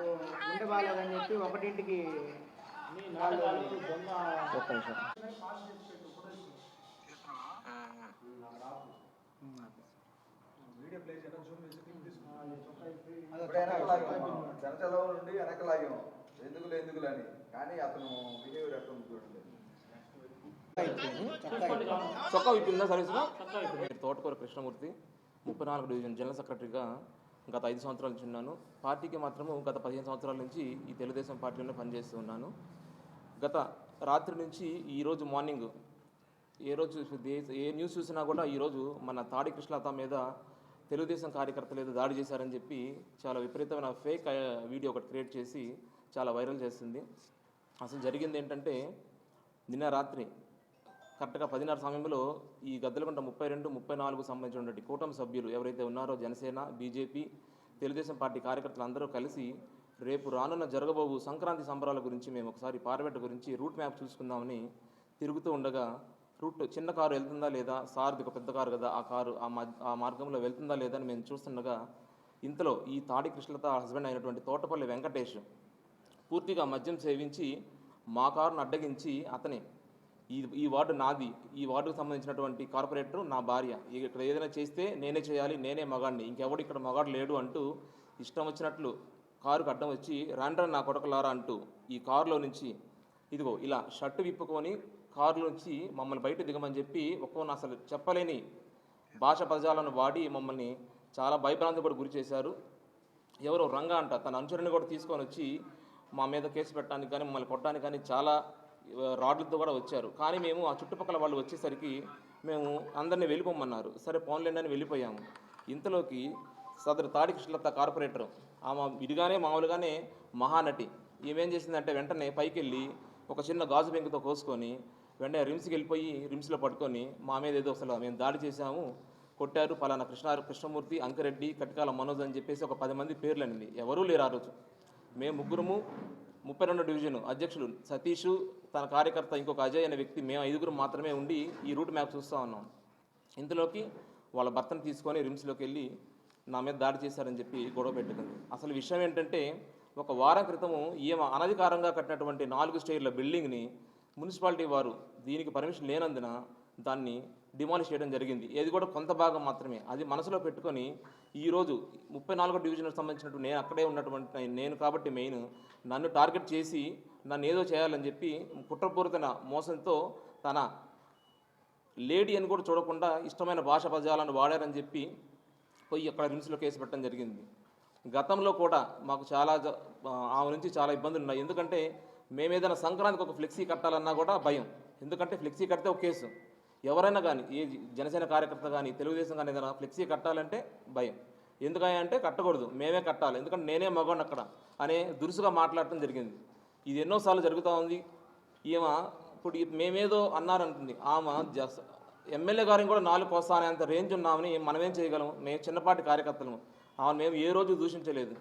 నాకు బాగాలేదని చెప్పి ఒకటింటికి ఒక్క నిమిషం జనచలం నుండి వెనకలాగాము ఎందుకులే ఎందుకులని కానీ అతను బిహేవియర్ ఉంది చూడండి. చొక్కా విప్పిందా సర్వీస్లో నేను తోటకూర కృష్ణమూర్తి ముప్పై నాలుగు డివిజన్ జనరల్ సెక్రటరీగా గత ఐదు సంవత్సరాల నుంచి ఉన్నాను. పార్టీకి మాత్రము గత పదిహేను సంవత్సరాల నుంచి ఈ తెలుగుదేశం పార్టీలోనే పనిచేస్తూ ఉన్నాను. గత రాత్రి నుంచి ఈరోజు మార్నింగ్ ఏ రోజు ఏ న్యూస్ చూసినా కూడా ఈరోజు మన తాడి కృష్ణత మీద తెలుగుదేశం కార్యకర్తలు ఏదో దాడి చేశారని చెప్పి చాలా విపరీతమైన ఫేక్ వీడియో ఒకటి క్రియేట్ చేసి చాలా వైరల్ చేస్తుంది. అసలు జరిగింది ఏంటంటే నిన్న రాత్రి కరెక్ట్గా పదిన్నర సమయంలో ఈ గద్దలకుంట ముప్పై రెండు ముప్పై నాలుగు సంబంధించినటువంటి కూటమి సభ్యులు ఎవరైతే ఉన్నారో జనసేన బీజేపీ తెలుగుదేశం పార్టీ కార్యకర్తలు అందరూ కలిసి రేపు రానున్న జరగబోవు సంక్రాంతి సంబరాల గురించి మేము ఒకసారి పార్వెట్ గురించి రూట్ మ్యాప్ చూసుకుందామని తిరుగుతూ ఉండగా రూట్ చిన్న కారు వెళ్తుందా లేదా? సార్ది ఒక పెద్ద కారు కదా ఆ కారు ఆ ఆ మార్గంలో వెళ్తుందా లేదా అని మేము చూస్తుండగా ఇంతలో ఈ తాడి కృష్ణత హస్బెండ్ అయినటువంటి తోటపల్లి వెంకటేష్ పూర్తిగా మద్యం సేవించి మా కారును అడ్డగించి అతని ఈ ఈ వార్డు నాది. ఈ వార్డుకు సంబంధించినటువంటి కార్పొరేటర్ నా భార్య. ఇక్కడ ఏదైనా చేస్తే నేనే చేయాలి నేనే మగాడిని. ఇంకెవడు ఇక్కడ మగాడు లేడు అంటూ ఇష్టం వచ్చినట్లు కారుకు అడ్డం వచ్చి రాండ్రా నా కొడకలారా అంటూ ఈ కారులో నుంచి ఇదిగో ఇలా షర్టు విప్పుకొని కారులో నుంచి మమ్మల్ని బయట దిగమని చెప్పి ఒక్కొన్న అసలు చెప్పలేని భాష పదజాలను వాడి మమ్మల్ని చాలా భయభ్రాంతి కూడా గురి చేశారు. ఎవరో రంగా అంట. తన అనుచరుని కూడా తీసుకొని వచ్చి మా మీద కేసు పెట్టడానికి కానీ మమ్మల్ని కొట్టడానికి కానీ చాలా రాడ్ల రాడ్లతో కూడా వచ్చారు. కానీ మేము ఆ చుట్టుపక్కల వాళ్ళు వచ్చేసరికి మేము అందరినీ వెళ్ళిపోమన్నారు. సరే పోన్లేండి అని వెళ్ళిపోయాము. ఇంతలోకి సదరు తాడి కృష్ణలత కార్పొరేటర్ ఆమె విడిగానే మామూలుగానే మహానటి. ఏమేం చేసిందంటే వెంటనే పైకి వెళ్ళి ఒక చిన్న గాజు బెంకుతో కోసుకొని వెంటనే రిమ్స్కి వెళ్ళిపోయి రిమ్స్లో పట్టుకొని మా మీద ఏదో అసలు మేము దాడి చేశాము కొట్టారు పలానా కృష్ణ కృష్ణమూర్తి అంకరెడ్డి కట్కాల మనోజ్ అని చెప్పేసి ఒక పది మంది పేర్లు అనింది. ఎవరూ లేరు ఆ రోజు. మేము ముగ్గురము ముప్పై రెండు డివిజన్ అధ్యక్షులు సతీష్ తన కార్యకర్త ఇంకొక అజయ్ అనే వ్యక్తి మేము ఐదుగురు మాత్రమే ఉండి ఈ రూట్ మ్యాప్ చూస్తూ ఉన్నాం. ఇంతలోకి వాళ్ళ భర్తను తీసుకొని రిమ్స్లోకి వెళ్ళి నా మీద దాడి చేశారని చెప్పి గొడవ పెట్టుకుంది. అసలు విషయం ఏంటంటే ఒక వారం క్రితము ఈమె అనధికారంగా కట్టినటువంటి నాలుగు స్టేర్ల బిల్డింగ్ని మున్సిపాలిటీ వారు దీనికి పర్మిషన్ లేనందున దాన్ని డిమాలిష్ చేయడం జరిగింది. ఏది కూడా కొంత భాగం మాత్రమే. అది మనసులో పెట్టుకొని ఈరోజు ముప్పై నాలుగో డివిజన్కి సంబంధించినట్టు నేను అక్కడే ఉన్నటువంటి నేను కాబట్టి మెయిన్ నన్ను టార్గెట్ చేసి నన్ను ఏదో చేయాలని చెప్పి కుట్రపూరితన మోసంతో తన లేడీ అని కూడా చూడకుండా ఇష్టమైన భాష పదజాలను వాడారని చెప్పి పోయి అక్కడ రిమ్స్లో కేసు పెట్టడం జరిగింది. గతంలో కూడా మాకు చాలా జ- ఆమె నుంచి చాలా ఇబ్బందులు ఉన్నాయి. ఎందుకంటే మేము ఏదైనా సంక్రాంతికి ఒక ఫ్లెక్సీ కట్టాలన్నా కూడా భయం. ఎందుకంటే ఫ్లెక్సీ కడితే ఒక కేసు. ఎవరైనా కానీ ఏ జనసేన కార్యకర్త కానీ తెలుగుదేశం కానీ ఏదైనా ఫ్లెక్సీ కట్టాలంటే భయం. ఎందుకంటే అంటే కట్టకూడదు. మేమే కట్టాలి. ఎందుకంటే నేనే మగవాడిని అక్కడ అనే దురుసుగా మాట్లాడటం జరిగింది. ఇది ఎన్నోసార్లు జరుగుతూ ఉంది. ఈమె ఇప్పుడు మేమేదో అన్నారంటుంది. ఆమె జస్ ఎమ్మెల్యే గారిని కూడా నాలుగు వస్తా అంత రేంజ్ ఉన్నామని మనమేం చేయగలము మేము చిన్నపాటి కార్యకర్తలము ఆమెను మేము ఏ రోజు దూషించలేదు.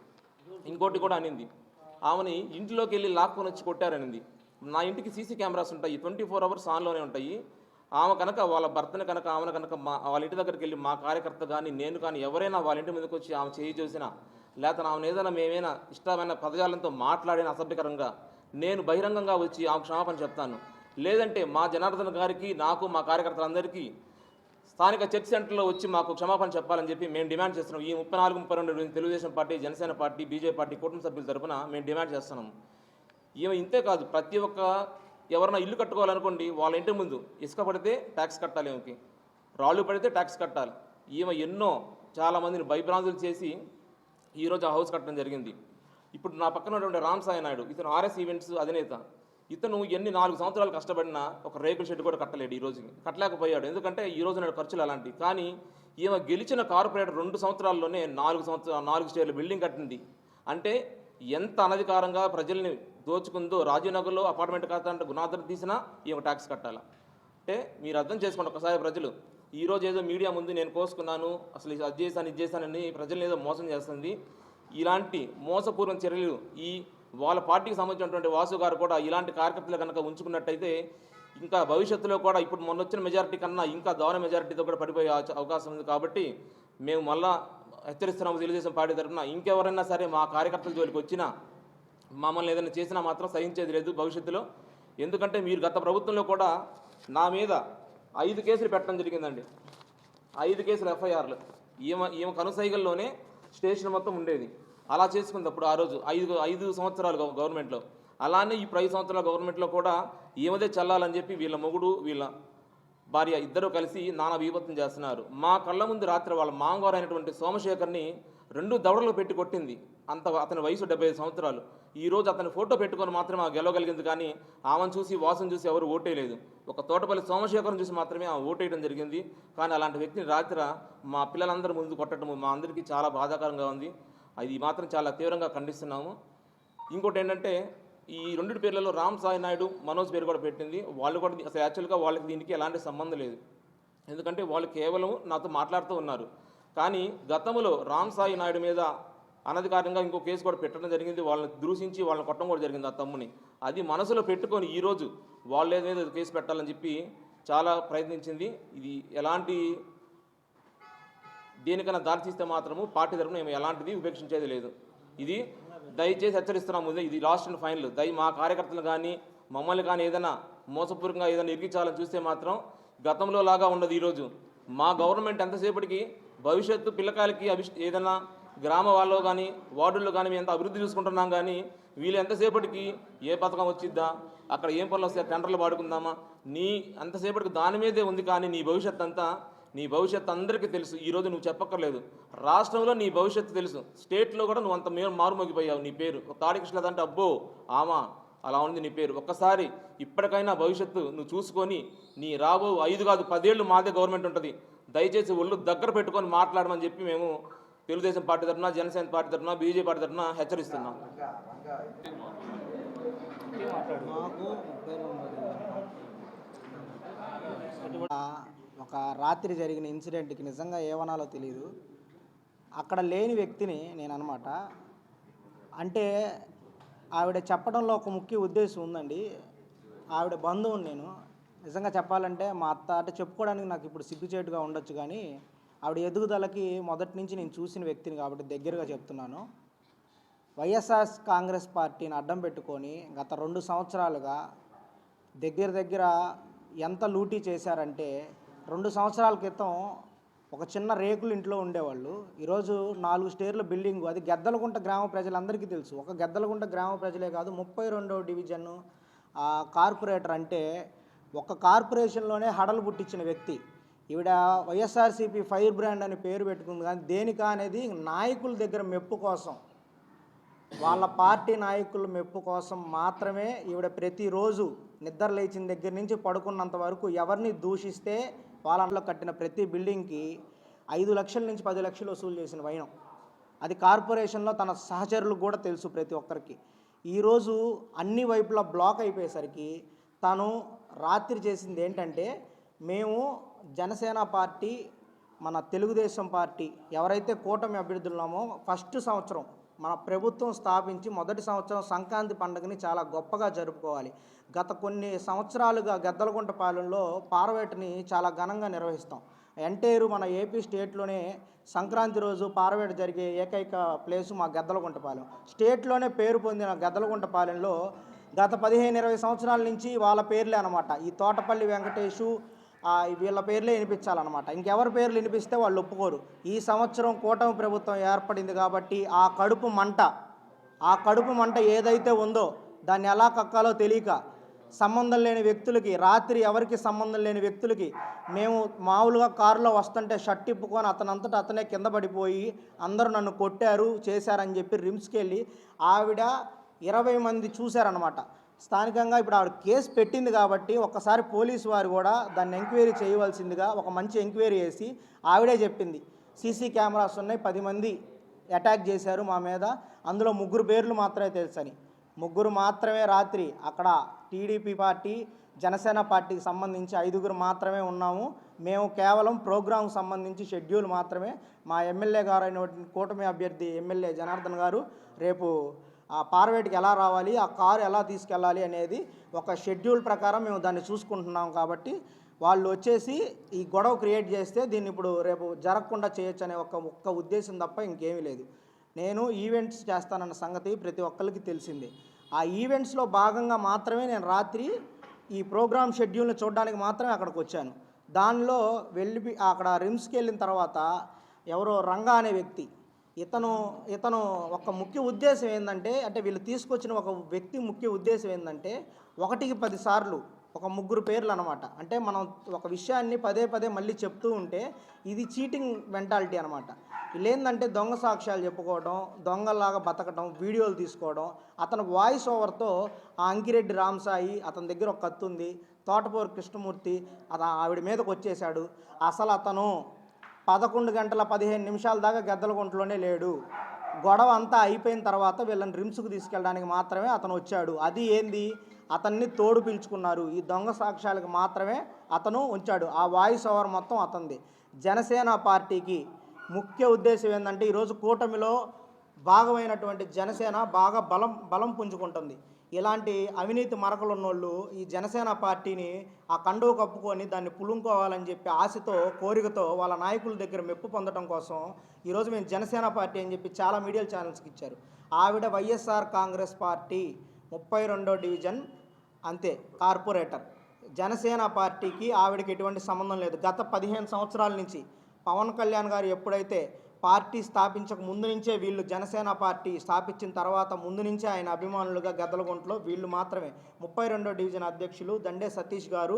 ఇంకోటి కూడా అనింది. ఆమెని ఇంట్లోకి వెళ్ళి లాక్కొని వచ్చి కొట్టారనింది. నా ఇంటికి సీసీ కెమెరాస్ ఉంటాయి. ట్వంటీ ఫోర్ అవర్స్ ఆన్లోనే ఉంటాయి. ఆమె కనుక వాళ్ళ భర్తను కనుక ఆమెను కనుక మా వాళ్ళ ఇంటి దగ్గరికి వెళ్ళి మా కార్యకర్త కానీ నేను కానీ ఎవరైనా వాళ్ళ ఇంటి మీదకి వచ్చి ఆమె చేయి చూసినా లేకపోతే ఆమెను ఏదైనా మేమైనా ఇష్టమైన పదజాలంతో మాట్లాడిన అసభ్యకరంగా నేను బహిరంగంగా వచ్చి ఆమె క్షమాపణ చెప్తాను. లేదంటే మా జనార్దన్ గారికి నాకు మా కార్యకర్తలందరికీ స్థానిక చర్చ్ సెంటర్లో వచ్చి మాకు క్షమాపణ చెప్పాలని చెప్పి మేము డిమాండ్ చేస్తున్నాం. ఈ ముప్పై నాలుగు ముప్పై రెండు Telugu Desam party Janasena party BJP party కుటుంబ సభ్యుల తరపున మేము డిమాండ్ చేస్తున్నాం. ఇవి ఇంతే కాదు ప్రతి ఒక్క ఎవరైనా ఇల్లు కట్టుకోవాలనుకోండి వాళ్ళ ఇంటి ముందు ఇసుక పడితే ట్యాక్స్ కట్టాలి ఈమెకి. రాళ్ళు పడితే ట్యాక్స్ కట్టాలి. ఈమె ఎన్నో చాలామందిని భయభ్రాంతులు చేసి ఈరోజు ఆ హౌస్ కట్టడం జరిగింది. ఇప్పుడు నా పక్కన ఉన్నటువంటి రామ్ సాయి నాయుడు ఇతను ఆర్ఎస్ ఈవెంట్స్ అధినేత. ఇతను ఎన్ని నాలుగు సంవత్సరాలు కష్టపడినా ఒక రేకుల షెడ్ కూడా కట్టలేడు ఈ రోజుకి. కట్టలేకపోయాడు. ఎందుకంటే ఈ రోజు నాడు ఖర్చులు అలాంటివి. కానీ ఈమె గెలిచిన కార్పొరేటర్ రెండు సంవత్సరాల్లోనే నాలుగు సంవత్సరాలు నాలుగు స్టేర్ల బిల్డింగ్ కట్టింది. అంటే ఎంత అనధికారంగా ప్రజల్ని దోచుకుందో రాజీనగర్లో అపార్ట్మెంట్ కట్టాలంటే గుణాదం తీసినా ఈమె ట్యాక్స్ కట్టాలా? అంటే మీరు అర్థం చేసుకోండి ఒకసారి ప్రజలు. ఈరోజు ఏదో మీడియా ముందు నేను కోసుకున్నాను అసలు అది చేశాను ఇది చేశానని ప్రజల్ని ఏదో మోసం చేస్తుంది. ఇలాంటి మోసపూర్వం చర్యలు ఈ వాళ్ళ పార్టీకి సంబంధించినటువంటి వాసు గారు కూడా ఇలాంటి కార్యకర్తలు కనుక ఉంచుకున్నట్టయితే ఇంకా భవిష్యత్తులో కూడా ఇప్పుడు మొన్న వచ్చిన మెజారిటీ కన్నా ఇంకా దారుణ మెజారిటీతో కూడా పడిపోయే అవకాశం ఉంది కాబట్టి మేము మళ్ళా హెచ్చరిస్తున్నాము తెలుగుదేశం పార్టీ తరఫున. ఇంకెవరైనా సరే మా కార్యకర్తల జోలికి వచ్చినా మమ్మల్ని ఏదైనా చేసినా మాత్రం సహించేది లేదు భవిష్యత్తులో. ఎందుకంటే మీరు గత ప్రభుత్వంలో కూడా నా మీద ఐదు కేసులు పెట్టడం జరిగిందండి. ఐదు కేసులు ఎఫ్ఐఆర్లు. ఈమె ఈమె కనుసైగల్లోనే స్టేషన్ మొత్తం ఉండేది. అలా చేసుకున్నప్పుడు ఆ రోజు ఐదు ఐదు సంవత్సరాలు గవర్నమెంట్లో. అలానే ఈ ఐదు సంవత్సరాల గవర్నమెంట్లో కూడా ఈమెదే చల్లాలని చెప్పి వీళ్ళ మొగుడు వీళ్ళ భార్య ఇద్దరు కలిసి నానా విభత్తం చేస్తున్నారు. మా కళ్ళ ముందు రాత్రి వాళ్ళ మామగారు అయినటువంటి సోమశేఖర్ని రెండు దవడలు పెట్టి కొట్టింది. అంత అతని వయసు డెబ్బై ఐదు సంవత్సరాలు. ఈ రోజు అతని ఫోటో పెట్టుకొని మాత్రమే ఆ గెలవగలిగింది కానీ ఆమెను చూసి వాసన చూసి ఎవరు ఓటేయలేదు ఒక తోటపల్లి సోమశేఖరం చూసి మాత్రమే ఆమె ఓటేయడం జరిగింది. కానీ అలాంటి వ్యక్తిని రాత్రి మా పిల్లలందరి ముందు కొట్టడం మా అందరికీ చాలా బాధాకరంగా ఉంది. అది మాత్రం చాలా తీవ్రంగా ఖండిస్తున్నాము. ఇంకోటి ఏంటంటే ఈ రెండు పేర్లలో రామ్ సాయి నాయుడు మనోజ్ పేరు కూడా పెట్టింది. వాళ్ళు కూడా అసలు యాక్చువల్గా వాళ్ళకి దీనికి ఎలాంటి సంబంధం లేదు. ఎందుకంటే వాళ్ళు కేవలం నాతో మాట్లాడుతూ ఉన్నారు. కానీ గతంలో రామ్ సాయి నాయుడు మీద అనధికారంగా ఇంకో కేసు కూడా పెట్టడం జరిగింది. వాళ్ళని దూషించి వాళ్ళని కొట్టడం కూడా జరిగింది ఆ తమ్ముని. అది మనసులో పెట్టుకొని ఈరోజు వాళ్ళ మీద కేసు పెట్టాలని చెప్పి చాలా ప్రయత్నించింది. ఇది ఎలాంటి దేనికైనా దారి తీస్తే మాత్రము పార్టీ తరఫున మేము ఎలాంటిది ఉపేక్షించేది లేదు. ఇది దయచేసి హెచ్చరిస్తున్నాము ఇది లాస్ట్ అండ్ ఫైనల్ దయ మా కార్యకర్తలు కానీ మమ్మల్ని కానీ ఏదైనా మోసపూర్వకంగా ఏదైనా ఇరికించాలని చూస్తే మాత్రం గతంలో లాగా ఉండదు ఈరోజు మా గవర్నమెంట్ ఎంతసేపటికి భవిష్యత్తు పిల్లకాయలకి అభిష్ ఏదైనా గ్రామ వాళ్ళు కానీ వార్డుల్లో కానీ మేము ఎంత అభివృద్ధి చూసుకుంటున్నాం కానీ వీళ్ళు ఎంతసేపటికి ఏ పథకం వచ్చిద్దా అక్కడ ఏం పనులు వస్తాయి టెండర్లు వాడుకుందామా నీ అంతసేపటికి దాని మీదే ఉంది కానీ నీ భవిష్యత్ అంతా నీ భవిష్యత్తు అందరికీ తెలుసు. ఈరోజు నువ్వు చెప్పక్కర్లేదు. రాష్ట్రంలో నీ భవిష్యత్తు తెలుసు. స్టేట్లో కూడా నువ్వు అంత మేలు మారుమోగిపోయావు నీ పేరు. ఒక తాడికృష్ణ అంటే అబ్బో ఆమా అలా ఉంది నీ పేరు. ఒక్కసారి ఇప్పటికైనా భవిష్యత్తు నువ్వు చూసుకొని నీ రాబో ఐదు కాదు పదేళ్ళు మాదే గవర్నమెంట్ ఉంటుంది. దయచేసి ఒళ్ళు దగ్గర పెట్టుకొని మాట్లాడమని చెప్పి మేము తెలుగుదేశం పార్టీ తరఫున జనసేన పార్టీ తరఫున బీజేపీ పార్టీ తరఫున హెచ్చరిస్తున్నాం. మాకు ఒక రాత్రి జరిగిన ఇన్సిడెంట్కి నిజంగా ఏమనాలో తెలియదు అక్కడ లేని వ్యక్తిని నేను అనమాట అంటే ఆవిడ చెప్పడంలో ఒక ముఖ్య ఉద్దేశం ఉందండి. ఆవిడ బంధువుని నేను. నిజంగా చెప్పాలంటే మా అత్త అంటే చెప్పుకోవడానికి నాకు ఇప్పుడు సిగ్గుచేటుగా ఉండొచ్చు కానీ ఆవిడ ఎదుగుదలకి మొదటి నుంచి నేను చూసిన వ్యక్తిని కాబట్టి దగ్గరగా చెప్తున్నాను. వైఎస్ఆర్ కాంగ్రెస్ పార్టీని అడ్డం పెట్టుకొని గత రెండు సంవత్సరాలుగా దగ్గర దగ్గర ఎంత లూటీ చేశారంటే రెండు సంవత్సరాల క్రితం ఒక చిన్న రేకులు ఇంట్లో ఉండేవాళ్ళు. ఈరోజు నాలుగు స్టేర్ల బిల్డింగ్. అది గెద్దలగుంట గ్రామ ప్రజలందరికీ తెలుసు. ఒక గెద్దలగుంట గ్రామ ప్రజలే కాదు ముప్పై రెండవ డివిజన్ కార్పొరేటర్ అంటే ఒక కార్పొరేషన్లోనే హడలు పుట్టించిన వ్యక్తి. ఈవిడ వైఎస్ఆర్సీపీ ఫైర్ బ్రాండ్ అని పేరు పెట్టుకుంది. కానీ దేనిక అనేది నాయకుల దగ్గర మెప్పు కోసం వాళ్ళ పార్టీ నాయకుల మెప్పు కోసం మాత్రమే ఈవిడ ప్రతిరోజు నిద్ర లేచిన దగ్గర నుంచి పడుకున్నంత వరకు ఎవరిని దూషిస్తే పాలనలో కట్టిన ప్రతి బిల్డింగ్కి ఐదు లక్షల నుంచి పది లక్షలు వసూలు చేసిన వైనం. అది కార్పొరేషన్లో తన సహచరులకు కూడా తెలుసు ప్రతి ఒక్కరికి. ఈరోజు అన్ని వైపులా బ్లాక్ అయిపోయేసరికి తను రాత్రి చేసింది ఏంటంటే మేము జనసేన పార్టీ మన తెలుగుదేశం పార్టీ ఎవరైతే కూటమి అభ్యర్థులున్నామో ఫస్ట్ సంవత్సరం మన ప్రభుత్వం స్థాపించి మొదటి సంవత్సరం సంక్రాంతి పండుగని చాలా గొప్పగా జరుపుకోవాలి. గత కొన్ని సంవత్సరాలుగా గద్దలగుంట పాలెంలో పారవేటని చాలా ఘనంగా నిర్వహిస్తాం. ఎంటైరు మన ఏపీ స్టేట్లోనే సంక్రాంతి రోజు పారవేట జరిగే ఏకైక ప్లేసు మా గద్దలగుంటపాలెం స్టేట్లోనే పేరు పొందిన గద్దలగుంటపాలెంలో గత పదిహేను ఇరవై సంవత్సరాల నుంచి వాళ్ళ పేర్లే అనమాట ఈ తోటపల్లి వెంకటేషు వీళ్ళ పేర్లే వినిపించాలన్నమాట. ఇంకెవరి పేర్లు వినిపిస్తే వాళ్ళు ఒప్పుకోరు. ఈ సంవత్సరం కూటమి ప్రభుత్వం ఏర్పడింది కాబట్టి ఆ కడుపు మంట ఆ కడుపు మంట ఏదైతే ఉందో దాన్ని ఎలా కక్కాలో తెలియక సంబంధం లేని వ్యక్తులకి రాత్రి ఎవరికి సంబంధం లేని వ్యక్తులకి మేము మామూలుగా కారులో వస్తుంటే షర్ట్ ఇప్పుకొని అతనంతటా అతనే కింద పడిపోయి అందరూ నన్ను కొట్టారు చేశారని చెప్పి రిమ్స్కి వెళ్ళి ఆవిడ ఇరవై మంది చూశారనమాట స్థానికంగా ఇప్పుడు ఆవిడ కేసు పెట్టింది కాబట్టి ఒక్కసారి పోలీసు వారు కూడా దాన్ని ఎంక్వైరీ చేయవలసిందిగా ఒక మంచి ఎంక్వైరీ చేసి ఆవిడే చెప్పింది. సీసీ కెమెరాస్ ఉన్నాయి పది మంది అటాక్ చేశారు మా మీద. అందులో ముగ్గురు పేర్లు మాత్రమే తెలుసని. ముగ్గురు మాత్రమే రాత్రి అక్కడ టీడీపీ పార్టీ జనసేన పార్టీకి సంబంధించి ఐదుగురు మాత్రమే ఉన్నాము. మేము కేవలం ప్రోగ్రాంకు సంబంధించి షెడ్యూల్ మాత్రమే. మా ఎమ్మెల్యే గారు అయిన కూటమి అభ్యర్థి ఎమ్మెల్యే జనార్దన్ గారు రేపు ఆ పార్వేటికి ఎలా రావాలి ఆ కారు ఎలా తీసుకెళ్ళాలి అనేది ఒక షెడ్యూల్ ప్రకారం మేము దాన్ని చూసుకుంటున్నాం కాబట్టి వాళ్ళు వచ్చేసి ఈ గొడవ క్రియేట్ చేస్తే దీన్ని ఇప్పుడు రేపు జరగకుండా చేయొచ్చు అనే ఒక ఒక్క ఉద్దేశం తప్ప ఇంకేమీ లేదు. నేను ఈవెంట్స్ చేస్తానన్న సంగతి ప్రతి ఒక్కరికి తెలిసిందే. ఆ ఈవెంట్స్లో భాగంగా మాత్రమే నేను రాత్రి ఈ ప్రోగ్రామ్ షెడ్యూల్ని చూడడానికి మాత్రమే అక్కడికి వచ్చాను. దానిలో వెళ్ళి అక్కడ రిమ్స్కి వెళ్ళిన తర్వాత ఎవరో రంగా అనే వ్యక్తి ఇతను ఇతను ఒక ముఖ్య ఉద్దేశం ఏంటంటే అంటే వీళ్ళు తీసుకొచ్చిన ఒక వ్యక్తి ముఖ్య ఉద్దేశం ఏంటంటే ఒకటికి పదిసార్లు ఒక ముగ్గురు పేర్లు అనమాట అంటే మనం ఒక విషయాన్ని పదే పదే మళ్ళీ చెప్తూ ఉంటే ఇది చీటింగ్ మెంటాలిటీ అనమాట. వీళ్ళు ఏంటంటే దొంగ సాక్ష్యాలు చెప్పుకోవడం దొంగలాగా బతకడం వీడియోలు తీసుకోవడం అతను వాయిస్ ఓవర్తో ఆ అంకిరెడ్డి రామసాయి అతని దగ్గర ఒక కత్తు ఉంది తోటపూరి కృష్ణమూర్తి అతను ఆవిడ మీదకి వచ్చేసాడు అసలు అతను పదకొండు గంటల పదిహేను నిమిషాల దాకా గద్దలగుంటలోనే లేడు. గొడవ అంతా అయిపోయిన తర్వాత వీళ్ళని రిమ్స్కు తీసుకెళ్ళడానికి మాత్రమే అతను వచ్చాడు. అది ఏంది? అతన్ని తోడు పిలుచుకున్నారు. ఈ దొంగ సాక్ష్యాలకు మాత్రమే అతను ఉంచాడు. ఆ వాయిస్ ఓవర్ మొత్తం అతనిది. జనసేన పార్టీకి ముఖ్య ఉద్దేశం ఏంటంటే ఈరోజు కూటమిలో భాగమైనటువంటి జనసేన బాగా బలం బలం పుంజుకుంటుంది. ఇలాంటి అవినీతి మరకలు ఉన్నోళ్ళు ఈ జనసేన పార్టీని ఆ కండో కప్పుకొని దాన్ని పులుంకోవాలని చెప్పి ఆశతో కోరికతో వాళ్ళ నాయకుల దగ్గర మెప్పు పొందడం కోసం ఈరోజు మేము జనసేన పార్టీ అని చెప్పి చాలా మీడియా ఛానల్స్కి ఇచ్చారు. ఆవిడ వైఎస్ఆర్ కాంగ్రెస్ పార్టీ ముప్పై రెండో డివిజన్ అంతే కార్పొరేటర్. జనసేన పార్టీకి ఆవిడకి ఎటువంటి సంబంధం లేదు. గత పదిహేను సంవత్సరాల నుంచి పవన్ కళ్యాణ్ గారు ఎప్పుడైతే పార్టీ స్థాపించక ముందు నుంచే వీళ్ళు జనసేన పార్టీ స్థాపించిన తర్వాత ముందు నుంచే ఆయన అభిమానులుగా గద్దలగుంటలో వీళ్ళు మాత్రమే. ముప్పై రెండో డివిజన్ అధ్యక్షులు దండే సతీష్ గారు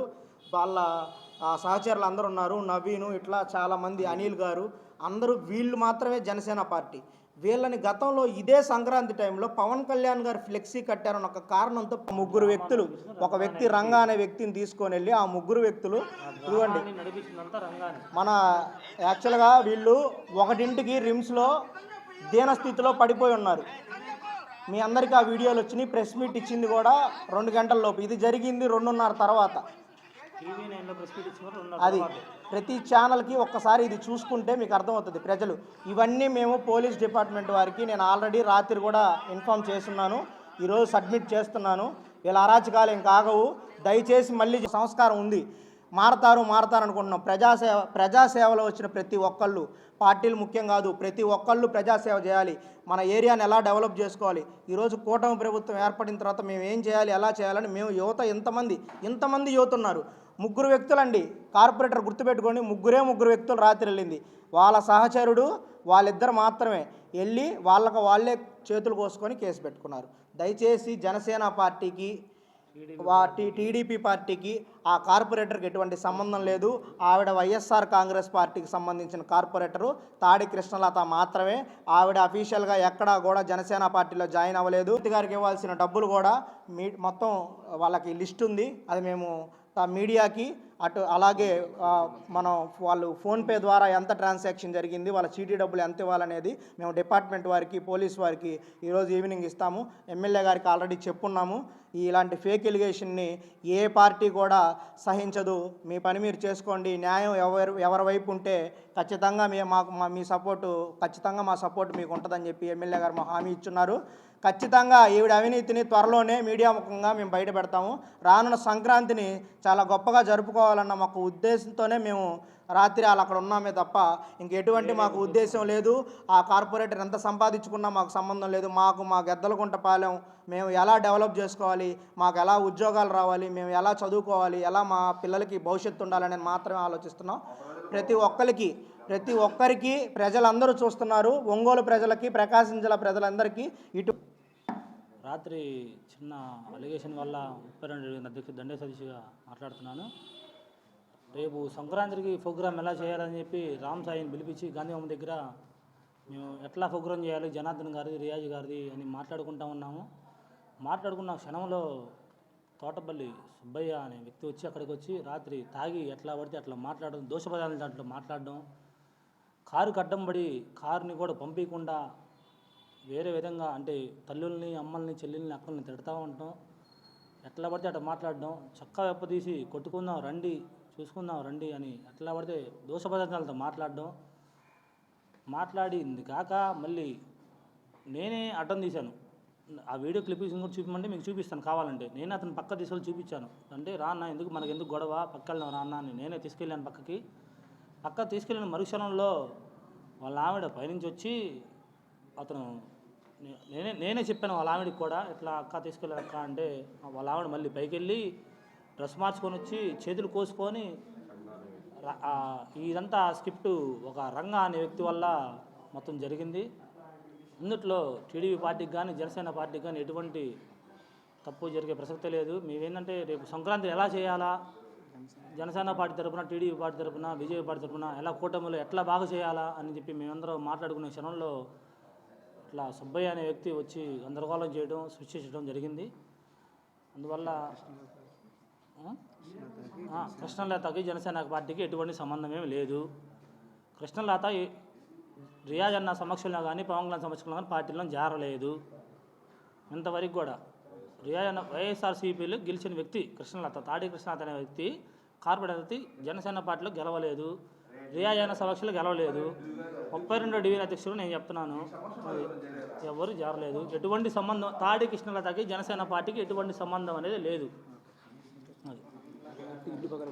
వాళ్ళ సహచరులు అందరు ఉన్నారు నవీను ఇట్లా చాలామంది అనిల్ గారు. అందరూ వీళ్ళు మాత్రమే జనసేన పార్టీ. వీళ్ళని గతంలో ఇదే సంక్రాంతి టైంలో పవన్ కళ్యాణ్ గారు ఫ్లెక్సీ కట్టారన్న ఒక కారణంతో ముగ్గురు వ్యక్తులు ఒక వ్యక్తి రంగా అనే వ్యక్తిని తీసుకొని వెళ్ళి ఆ ముగ్గురు వ్యక్తులు చూడండి మన యాక్చువల్గా వీళ్ళు ఒకటింటికి రిమ్స్లో దీనస్థితిలో పడిపోయి ఉన్నారు. మీ అందరికీ ఆ వీడియోలు వచ్చినాయి ప్రెస్ మీట్ ఇచ్చింది కూడా రెండు గంటల లోపు. ఇది జరిగింది రెండున్నర తర్వాత. అది. ప్రతి ఛానల్కి ఒక్కసారి ఇది చూసుకుంటే మీకు అర్థమవుతుంది. ప్రజలు ఇవన్నీ మేము పోలీస్ డిపార్ట్మెంట్ వారికి నేను ఆల్రెడీ రాత్రి కూడా ఇన్ఫామ్ చేస్తున్నాను. ఈరోజు సబ్మిట్ చేస్తున్నాను. వీళ్ళ అరాచకాలు ఇంకా ఆగవు దయచేసి మళ్ళీ సంస్కారం ఉంది. మారతారు మారతారు అనుకుంటున్నాం. ప్రజాసేవ ప్రజాసేవలో వచ్చిన ప్రతి ఒక్కళ్ళు పార్టీలు ముఖ్యం కాదు ప్రతి ఒక్కళ్ళు ప్రజాసేవ చేయాలి. మన ఏరియాని ఎలా డెవలప్ చేసుకోవాలి? ఈరోజు కూటమి ప్రభుత్వం ఏర్పడిన తర్వాత మేము ఏం చేయాలి ఎలా చేయాలని మేము యువత ఇంతమంది ఇంతమంది యువత ఉన్నారు ముగ్గురు వ్యక్తులండి. కార్పొరేటర్ గుర్తుపెట్టుకోండి ముగ్గురే ముగ్గురు వ్యక్తులు రాత్రి వెళ్ళింది. వాళ్ళ సహచరుడు వాళ్ళిద్దరు మాత్రమే వెళ్ళి వాళ్ళకు వాళ్ళే చేతులు కోసుకొని కేసు పెట్టుకున్నారు. దయచేసి జనసేన పార్టీకి వాటి టీడీపీ పార్టీకి ఆ కార్పొరేటర్కి ఎటువంటి సంబంధం లేదు. ఆవిడ వైఎస్ఆర్ కాంగ్రెస్ పార్టీకి సంబంధించిన కార్పొరేటరు తాడి కృష్ణలత మాత్రమే. ఆవిడ అఫీషియల్గా ఎక్కడా కూడా జనసేన పార్టీలో జాయిన్ అవ్వలేదు. గారికి ఇవ్వాల్సిన డబ్బులు కూడా మీ మొత్తం వాళ్ళకి లిస్ట్ ఉంది. అది మేము మీడియాకి అటు అలాగే మనం వాళ్ళు ఫోన్పే ద్వారా ఎంత ట్రాన్సాక్షన్ జరిగింది వాళ్ళ చీటీ డబ్బులు ఎంత ఇవ్వాలనేది మేము డిపార్ట్మెంట్ వారికి పోలీస్ వారికి ఈరోజు ఈవినింగ్ ఇస్తాము. ఎమ్మెల్యే గారికి ఆల్రెడీ చెప్పున్నాము. ఈ ఇలాంటి ఫేక్ ఎలిగేషన్ని ఏ పార్టీ కూడా సహించదు. మీ పని మీరు చేసుకోండి. న్యాయం ఎవరు ఎవరి వైపు ఉంటే ఖచ్చితంగా మీ మాకు మా మీ సపోర్టు ఖచ్చితంగా మా సపోర్ట్ మీకు ఉంటుందని చెప్పి ఎమ్మెల్యే గారు మా హామీ ఇచ్చున్నారు. ఖచ్చితంగా ఈవిడ అవినీతిని త్వరలోనే మీడియా ముఖంగా మేము బయట పెడతాము రానున్న సంక్రాంతిని చాలా గొప్పగా జరుపుకోవాలన్న మాకు ఉద్దేశంతోనే మేము రాత్రి వాళ్ళు అక్కడ ఉన్నామే తప్ప ఇంక ఎటువంటి మాకు ఉద్దేశం లేదు. ఆ కార్పొరేటర్ ఎంత సంపాదించుకున్నా మాకు సంబంధం లేదు. మాకు మా గెద్దలగుంట పాలెం మేము ఎలా డెవలప్ చేసుకోవాలి? మాకు ఎలా ఉద్యోగాలు రావాలి? మేము ఎలా చదువుకోవాలి? ఎలా మా పిల్లలకి భవిష్యత్తు ఉండాలని మాత్రమే ఆలోచిస్తున్నాం. ప్రతి ఒక్కరికి ప్రతి ఒక్కరికి ప్రజలందరూ చూస్తున్నారు. ఒంగోలు ప్రజలకి ప్రకాశం జిల్లా ప్రజలందరికీ ఇటు రాత్రి చిన్న అలిగేషన్ వల్ల ముప్పై రెండు అధ్యక్షుడు దండే సతీష్గా మాట్లాడుతున్నాను. రేపు సంక్రాంతికి ప్రోగ్రామ్ ఎలా చేయాలని చెప్పి రామ్ సాయిని పిలిపించి గాంధీబొమ్మ దగ్గర మేము ఎట్లా ప్రోగ్రామ్ చేయాలి జనార్దన్ గారిది రియాజ్ గారిది అని మాట్లాడుకుంటా ఉన్నాము. మాట్లాడుకున్న క్షణంలో తోటపల్లి సుబ్బయ్య అనే వ్యక్తి వచ్చి అక్కడికి వచ్చి రాత్రి తాగి ఎట్లా పడితే అట్లా మాట్లాడడం దోషపదాలు దాంట్లో మాట్లాడడం కారు కడ్డం పడి కారుని కూడా పంపించకుండా వేరే విధంగా అంటే తల్లుల్ని అమ్మల్ని చెల్లెల్ని అక్కల్ని తిడతా ఉంటాం. ఎట్లా పడితే అట్లా మాట్లాడడం. చక్కా వెప్పదీసి కొట్టుకుందాం రండి చూసుకుందాం రండి అని ఎట్లా పడితే దోష పదార్థాలతో మాట్లాడడం. మాట్లాడింది కాక మళ్ళీ నేనే అడ్డం తీశాను. ఆ వీడియో క్లిప్పింగ్ కూడా చూపించమంటే మీకు చూపిస్తాను కావాలంటే. నేను అతను పక్క తీసుకెళ్ళి చూపించాను. అంటే రాన్న ఎందుకు? మనకి ఎందుకు గొడవ? పక్క వెళ్దాం రా అన్న అని నేనే తీసుకెళ్ళాను పక్కకి. అక్క తీసుకెళ్ళిన మరుక్షణంలో వాళ్ళ ఆవిడ పైనుంచి వచ్చి అతను నేనే నేనే చెప్పాను వాళ్ళ ఆవిడకి కూడా ఇట్లా అక్క తీసుకెళ్ళారు అక్క అంటే వాళ్ళ ఆవిడ మళ్ళీ పైకి వెళ్ళి డ్రెస్ మార్చుకొని వచ్చి చేతులు కోసుకొని ఇదంతా స్క్రిప్ట్ ఒక రంగ అనే వ్యక్తి వల్ల మొత్తం జరిగింది. ఇందుట్లో టీడీపీ పార్టీకి కానీ జనసేన పార్టీకి కానీ ఎటువంటి తప్పు జరిగే ప్రసక్తే లేదు. మేమేంటంటే రేపు సంక్రాంతి ఎలా చేయాలా జనసేన పార్టీ తరపున టీడీపీ పార్టీ తరపున బీజేపీ పార్టీ తరపున ఎలా కూటమిలో ఎట్లా బాగా చేయాలా అని చెప్పి మేమందరం మాట్లాడుకునే క్షణంలో ఇట్లా సుబ్బయ్య అనే వ్యక్తి వచ్చి గందరగోళం చేయడం సృష్టించడం జరిగింది. అందువల్ల కృష్ణలతకి జనసేన పార్టీకి ఎటువంటి సంబంధం ఏమి లేదు. కృష్ణలత ఈ- రియాజ్ అన్న సమక్షంలో కానీ పవన్ కళ్యాణ్ సమక్షంలో కానీ పార్టీలో జారలేదు. ఇంతవరకు కూడా రియాజ్ అన్న వైఎస్ఆర్సీపీలో గెలిచిన వ్యక్తి కృష్ణలత తాడి కృష్ణలత అనే వ్యక్తి కార్పొరేటర్ వ్యక్తి జనసేన పార్టీలో గెలవలేదు. రియాజ్ అన్న సమక్షంలో గెలవలేదు. ముప్పై రెండో డివిజన్ అధ్యక్షుడు నేను చెప్తున్నాను. ఎవరు జారలేదు. ఎటువంటి సంబంధం తాడి కృష్ణలతకి జనసేన పార్టీకి ఎటువంటి సంబంధం అనేది లేదు. అది ఇంటి పక్కన